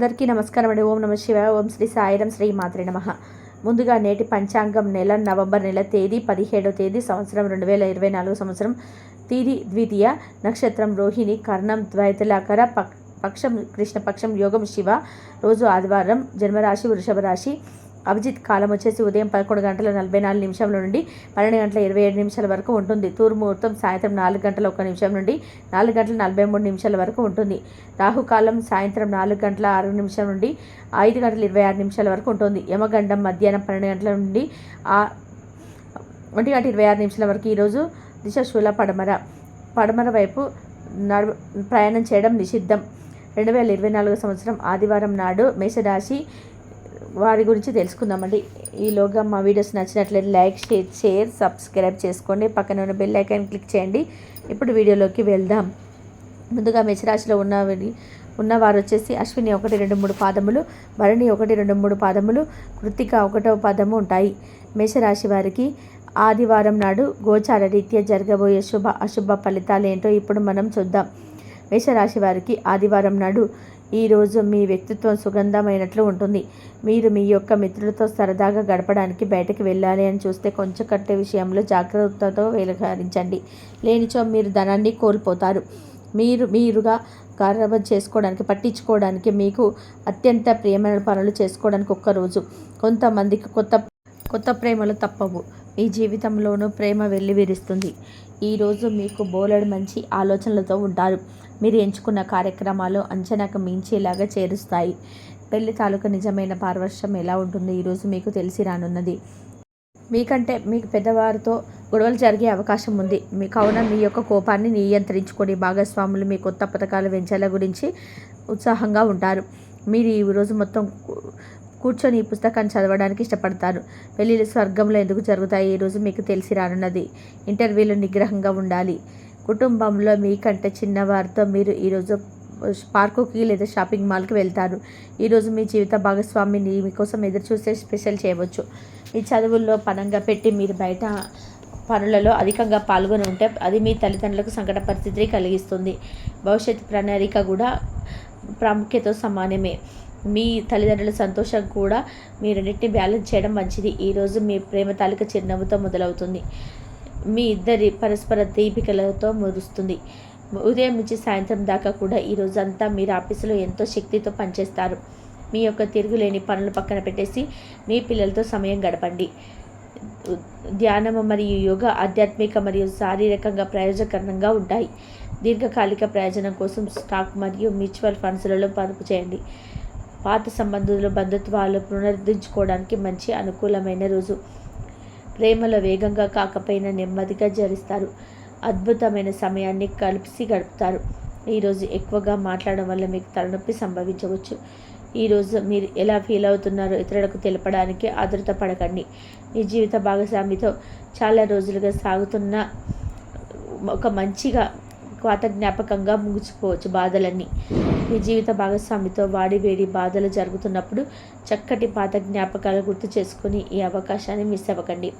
అందరికీ నమస్కారం అండి. ఓం నమ శివ ఓం శ్రీ సాయిరం శ్రీ మాతృ నమ. ముందుగా నేటి పంచాంగం నెల నవంబర్ నెల తేదీ పదిహేడవ తేదీ సంవత్సరం రెండు వేల ఇరవై నాలుగు సంవత్సరం. తీరి ద్వితీయ నక్షత్రం రోహిణి కర్ణం ద్వైతలాకర పక్ పక్షం కృష్ణపక్షం యోగం శివ. రోజు ఆదివారం జన్మరాశి వృషభ రాశి అభిజిత్ కాలం వచ్చేసి ఉదయం పదకొండు గంటల నలభై నాలుగు నిమిషాల నుండి పన్నెండు గంటల ఇరవై ఏడు నిమిషాల వరకు ఉంటుంది. తూర్పు ముహూర్తం సాయంత్రం నాలుగు గంటల ఒక నిమిషం నుండి నాలుగు గంటల నలభై మూడు నిమిషాల వరకు ఉంటుంది. రాహుకాలం సాయంత్రం నాలుగు గంటల ఆరు నిమిషం నుండి ఐదు గంటల ఇరవై ఆరు నిమిషాల వరకు ఉంటుంది. యమగండం మధ్యాహ్నం పన్నెండు గంటల నుండి ఒంటి గంట ఇరవై ఆరు నిమిషాల వరకు ఈరోజు దిశ శూల పడమర పడమర వైపు నడు ప్రయాణం చేయడం నిషిద్ధం. రెండు వేల ఇరవై నాలుగు సంవత్సరం ఆదివారం నాడు మేషరాశి వారి గురించి తెలుసుకుందామండి. ఈలోగా మా వీడియోస్ నచ్చినట్లయితే లైక్ షేర్ షేర్ సబ్స్క్రైబ్ చేసుకోండి. పక్కన ఉన్న బెల్ ఐకాన్ క్లిక్ చేయండి. ఇప్పుడు వీడియోలోకి వెళ్దాం. ముందుగా మేషరాశిలో ఉన్నవి ఉన్నవారు వచ్చేసి అశ్విని ఒకటి రెండు మూడు పాదములు భరణి ఒకటి రెండు మూడు పాదములు కృత్తిక ఒకటవ పాదము ఉంటాయి. మేషరాశి వారికి ఆదివారం నాడు గోచార రీత్యా జరగబోయే శుభ అశుభ ఫలితాలు ఏంటో ఇప్పుడు మనం చూద్దాం. మేషరాశి వారికి ఆదివారం నాడు ఈరోజు మీ వ్యక్తిత్వం సుగంధమైనట్లు ఉంటుంది. మీరు మీ యొక్క మిత్రులతో సరదాగా గడపడానికి బయటకు వెళ్ళాలి అని చూస్తే కొంచెం కట్టే విషయంలో జాగ్రత్తతో వ్యవహరించండి. లేనిచో మీరు ధనాన్ని కోల్పోతారు. మీరు మీరుగా గర్వం చేసుకోవడానికి పట్టించుకోవడానికి మీకు అత్యంత ప్రియమైన పనులు చేసుకోవడానికి ఒక్క రోజు. కొంతమందికి కొత్త కొత్త ప్రేమలు తప్పవు. మీ జీవితంలోనూ ప్రేమ వెల్లివిరుస్తుంది ఈరోజు మీకు బోలెడు మంచి ఆలోచనలతో ఉంటారు. మీరు ఎంచుకున్న కార్యక్రమాలు అంచనాకు మించేలాగా చేరుస్తాయి. పెళ్ళి తాలూకు నిజమైన పారవర్షం ఎలా ఉంటుందో? ఈరోజు మీకు తెలిసి రానున్నది. మీకంటే మీకు పెద్దవారితో గొడవలు జరిగే అవకాశం ఉంది. మీ కావున మీ యొక్క కోపాన్ని నియంత్రించుకొని భాగస్వాములు మీ కొత్త పథకాల వెంచాల గురించి ఉత్సాహంగా ఉంటారు. మీరు ఈ రోజు మొత్తం కూర్చొని ఈ పుస్తకాన్ని చదవడానికి ఇష్టపడతారు. పెళ్ళిళ్ళు స్వర్గంలో ఎందుకు జరుగుతాయి? ఈరోజు మీకు తెలిసి రానున్నది. ఇంటర్వ్యూలు నిగ్రహంగా ఉండాలి. కుటుంబంలో మీకంటే చిన్నవారితో మీరు ఈరోజు పార్కుకి లేదా షాపింగ్ మాల్కి వెళ్తారు. ఈరోజు మీ జీవిత భాగస్వామిని మీకోసం ఎదురు చూస్తే స్పెషల్ చేయవచ్చు. మీ చదువుల్లో పనంగా పెట్టి మీరు బయట పనులలో అధికంగా పాల్గొని ఉంటే అది మీ తల్లిదండ్రులకు సంకట పరిస్థితిని కలిగిస్తుంది. భవిష్యత్ ప్రణాళిక కూడా ప్రాముఖ్యత సమానమే. మీ తల్లిదండ్రుల సంతోషం కూడా మీ రెండింటిని బ్యాలెన్స్ చేయడం మంచిది. ఈరోజు మీ ప్రేమ తాలిక చిరునవ్వుతో మొదలవుతుంది. మీ ఇద్దరి పరస్పర దీపికలతో మురుస్తుంది ఉదయం నుంచి సాయంత్రం దాకా కూడా ఈ అంతా మీరు ఆఫీసులో ఎంతో శక్తితో పనిచేస్తారు. మీ యొక్క తిరుగులేని పనులు పక్కన పెట్టేసి మీ పిల్లలతో సమయం గడపండి. ధ్యానము మరియు యోగా ఆధ్యాత్మిక మరియు శారీరకంగా ప్రయోజకరంగా ఉంటాయి. దీర్ఘకాలిక ప్రయోజనం కోసం స్టాక్ మరియు మ్యూచువల్ ఫండ్స్లలో పొదుపు చేయండి. పాత సంబంధులు బంధుత్వాలు పునరుద్ధరించుకోవడానికి మంచి అనుకూలమైన రోజు. ప్రేమలో వేగంగా కాకపోయినా నెమ్మదిగా జరిస్తారు. అద్భుతమైన సమయాన్ని కలిసి గడుపుతారు. ఈరోజు ఎక్కువగా మాట్లాడడం వల్ల మీకు తలనొప్పి సంభవించవచ్చు. ఈరోజు మీరు ఎలా ఫీల్ అవుతున్నారో ఇతరులకు తెలపడానికి ఆదృత పడకండి. మీ జీవిత భాగస్వామితో చాలా రోజులుగా సాగుతున్న ఒక మంచిగా పాత జ్ఞాపకంగా ముగిసిపోవచ్చు బాధలన్నీ. మీ జీవిత భాగస్వామితో వాడి వేడి బాధలు జరుగుతున్నప్పుడు చక్కటి పాత జ్ఞాపకాలు గుర్తు చేసుకుని ఈ అవకాశాన్ని మిస్ అవ్వకండి.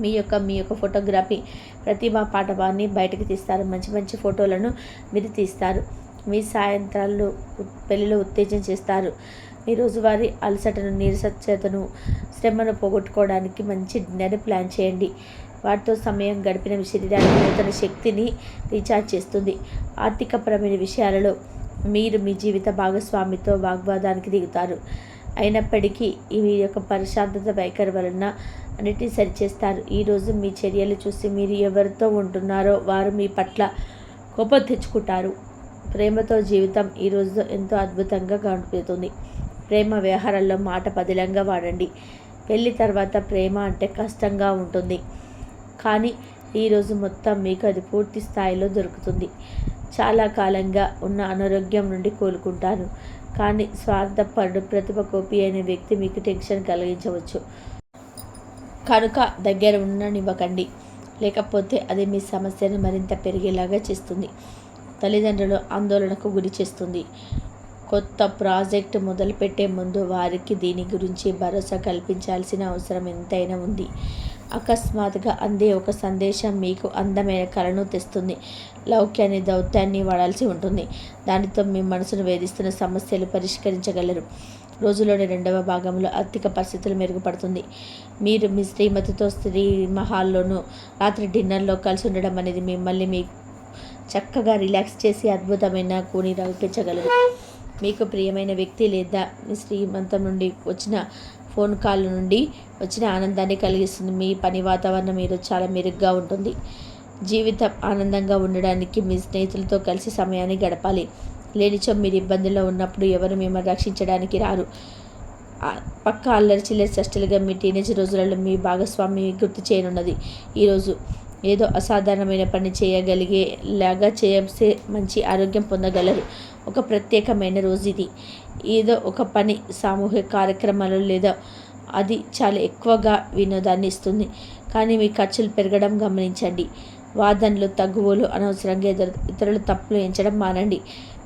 మీ యొక్క మీ యొక్క ఫోటోగ్రఫీ ప్రతిభా పాఠవాన్ని బయటకు తీస్తారు. మంచి మంచి ఫోటోలను మీరు తీస్తారు. మీ సాయంత్రాల్లో పెళ్ళిలో ఉత్తేజం చేస్తారు. మీ రోజువారీ అలసటను నీరసత్యతను శ్రమను పోగొట్టుకోవడానికి మంచి డిన్నర్ ప్లాన్ చేయండి. వాటితో సమయం గడిపిన శరీరానికి నూతన శక్తిని రీఛార్జ్ చేస్తుంది. ఆర్థికపరమైన విషయాలలో మీరు మీ జీవిత భాగస్వామితో వాగ్వాదానికి దిగుతారు. అయినప్పటికీ ఈ మీ యొక్క ప్రశాంతత వైఖరి వలన అన్నిటినీ సరిచేస్తారు. ఈరోజు మీ చర్యలు చూసి మీరు ఎవరితో ఉంటున్నారో వారు మీ పట్ల కోపం తెచ్చుకుంటారు. ప్రేమతో జీవితం ఈరోజు ఎంతో అద్భుతంగా కనిపిస్తుంది ప్రేమ వ్యవహారాల్లో మాట పదిలంగా వాడండి. పెళ్ళి తర్వాత ప్రేమ అంటే కష్టంగా ఉంటుంది. కానీ ఈరోజు మొత్తం మీకు అది పూర్తి స్థాయిలో దొరుకుతుంది. చాలా కాలంగా ఉన్న అనారోగ్యం నుండి కోలుకుంటారు కానీ స్వార్థపరుడు ప్రతిభ కోపి అనే వ్యక్తి మీకు టెన్షన్ కలిగించవచ్చు. కనుక దగ్గర ఉండనివ్వకండి. లేకపోతే అది మీ సమస్యను మరింత పెరిగేలాగా చేస్తుంది. తల్లిదండ్రులు ఆందోళనకు గురి చేస్తుంది. కొత్త ప్రాజెక్ట్ మొదలుపెట్టే ముందు వారికి దీని గురించి భరోసా కల్పించాల్సిన అవసరం ఎంతైనా ఉంది. అకస్మాత్తుగా అందే ఒక సందేశం మీకు అందమైన కళను తెస్తుంది. లౌక్యాన్ని దౌత్యాన్ని వాడాల్సి ఉంటుంది. దానితో మీ మనసును వేధిస్తున్న సమస్యలు పరిష్కరించగలరు. రోజులోని రెండవ భాగంలో ఆర్థిక పరిస్థితులు మెరుగుపడుతుంది. మీరు మీ శ్రీమతితో స్త్రీ మహాల్లోనూ రాత్రి డిన్నర్లో కలిసి ఉండడం అనేది మిమ్మల్ని మీ చక్కగా రిలాక్స్ చేసి అద్భుతమైన కూని రవిపించగలరు మీకు ప్రియమైన వ్యక్తి లేదా మీ శ్రీమంతం నుండి వచ్చిన ఫోన్ కాల్ నుండి వచ్చిన ఆనందాన్ని కలిగిస్తుంది. మీ పని వాతావరణం మీరు చాలా మెరుగ్గా ఉంటుంది. జీవితం ఆనందంగా ఉండడానికి మీ స్నేహితులతో కలిసి సమయాన్ని గడపాలి. లేనిచో మీరు ఇబ్బందుల్లో ఉన్నప్పుడు ఎవరు మిమ్మల్ని రక్షించడానికి రారు. పక్క అల్లరి చిల్లరి సృష్టిలుగా మీ టీనేజ్ రోజులలో మీ భాగస్వామి గుర్తు చేయనున్నది. ఈరోజు ఏదో అసాధారణమైన పని చేయగలిగేలాగా చేసే మంచి ఆరోగ్యం పొందగలరు. ఒక ప్రత్యేకమైన రోజు ఇది. ఏదో ఒక పని సామూహిక కార్యక్రమాలు లేదా అది చాలా ఎక్కువగా వినోదాన్ని ఇస్తుంది. కానీ మీ ఖర్చులు పెరగడం గమనించండి. వాదనలు తగ్గువలు అనవసరంగా ఇతర ఇతరులు తప్పులు ఎంచడం మానండి.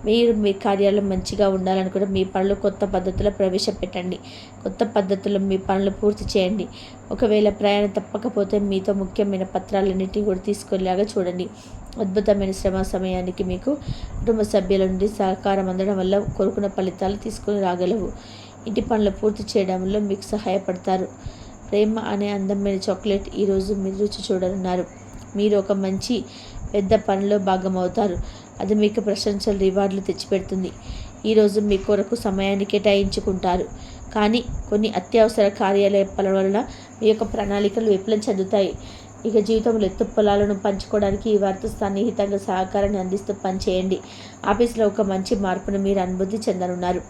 మీరు మీ కార్యాలు మంచిగా ఉండాలనుకుంటే మీ పనులు కొత్త పద్ధతిలో ప్రవేశపెట్టండి. కొత్త పద్ధతులు మీ పనులు పూర్తి చేయండి. ఒకవేళ ప్రయాణం తప్పకపోతే మీతో ముఖ్యమైన పత్రాలన్నింటినీ కూడా తీసుకునేలాగా చూడండి. అద్భుతమైన శ్రమ సమయానికి మీకు కుటుంబ సభ్యుల నుండి సహకారం అందడం వల్ల కోరుకున్న ఫలితాలు తీసుకుని రాగలవు. ఇంటి పనులు పూర్తి చేయడంలో మీకు సహాయపడతారు. ప్రేమ అనే అందమైన చాక్లెట్ ఈరోజు మీరు రుచి చూడనున్నారు. మీరు ఒక మంచి పెద్ద పనిలో భాగమవుతారు. అది మీకు ప్రశంసలు రివార్డులు తెచ్చిపెడుతుంది. ఈరోజు మీ కొరకు సమయాన్ని కేటాయించుకుంటారు. కానీ కొన్ని అత్యవసర కార్యాలయాల వలన మీ యొక్క ప్రణాళికలు విఫలం చెందుతాయి. ఇక జీవితంలో ఎత్తు పొలాలను పంచుకోవడానికి ఈ వారితో సన్నిహితంగా సహకారాన్ని అందిస్తూ పనిచేయండి. ఆఫీస్లో ఒక మంచి మార్పును మీరు అనుభూతి చెందనున్నారు.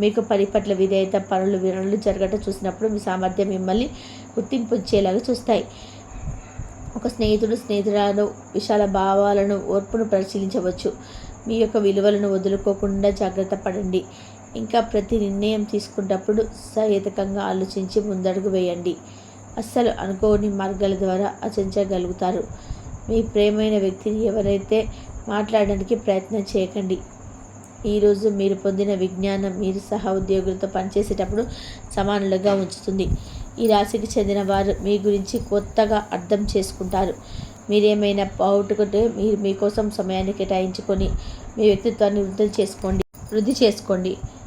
మీకు పని పట్ల విధేయత పనులు వినలు జరగటం చూసినప్పుడు మీ సామర్థ్యం మిమ్మల్ని గుర్తింపు ఇచ్చేలాగా చూస్తాయి. ఒక స్నేహితుడు స్నేహితురాలు విశాల భావాలను ఓర్పును పరిశీలించవచ్చు. మీ యొక్క విలువలను వదులుకోకుండా జాగ్రత్త పడండి. ఇంకా ప్రతి నిర్ణయం తీసుకున్నప్పుడు సహేతకంగా ఆలోచించి ముందడుగు వేయండి. అస్సలు అనుకోని మార్గాల ద్వారా ఆచరించగలుగుతారు మీ ప్రేమైన వ్యక్తిని ఎవరైతే మాట్లాడడానికి ప్రయత్నం చేయకండి. ఈరోజు మీరు పొందిన విజ్ఞానం మీరు సహా ఉద్యోగులతో పనిచేసేటప్పుడు సమానులుగా ఉంచుతుంది. ఈ రాశికి చెందిన వారు మీ గురించి కొత్తగా అర్థం చేసుకుంటారు. మీరేమైనా పోగొట్టుకుంటే మీరు మీకోసం సమయాన్ని కేటాయించుకొని మీ వ్యక్తిత్వాన్ని వృద్ధి చేసుకోండి వృద్ధి చేసుకోండి.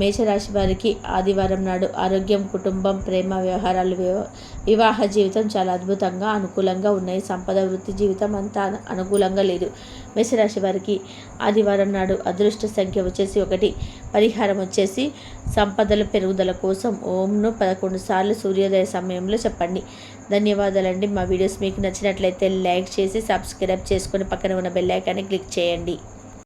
మేషరాశి వారికి ఆదివారం నాడు ఆరోగ్యం కుటుంబం ప్రేమ వ్యవహారాలు వివాహ జీవితం చాలా అద్భుతంగా అనుకూలంగా ఉన్నాయి. సంపద వృత్తి జీవితం అంతా అనుకూలంగా లేదు. మేషరాశి వారికి ఆదివారం నాడు అదృష్ట సంఖ్య వచ్చేసి ఒకటి. పరిహారం వచ్చేసి సంపదల పెరుగుదల కోసం ఓంను పదకొండు సార్లు సూర్యోదయ సమయంలో చెప్పండి. ధన్యవాదాలండి. మా వీడియోస్ మీకు నచ్చినట్లయితే లైక్ చేసి సబ్స్క్రైబ్ చేసుకొని పక్కన ఉన్న బెల్ ఐకాన్ని క్లిక్ చేయండి.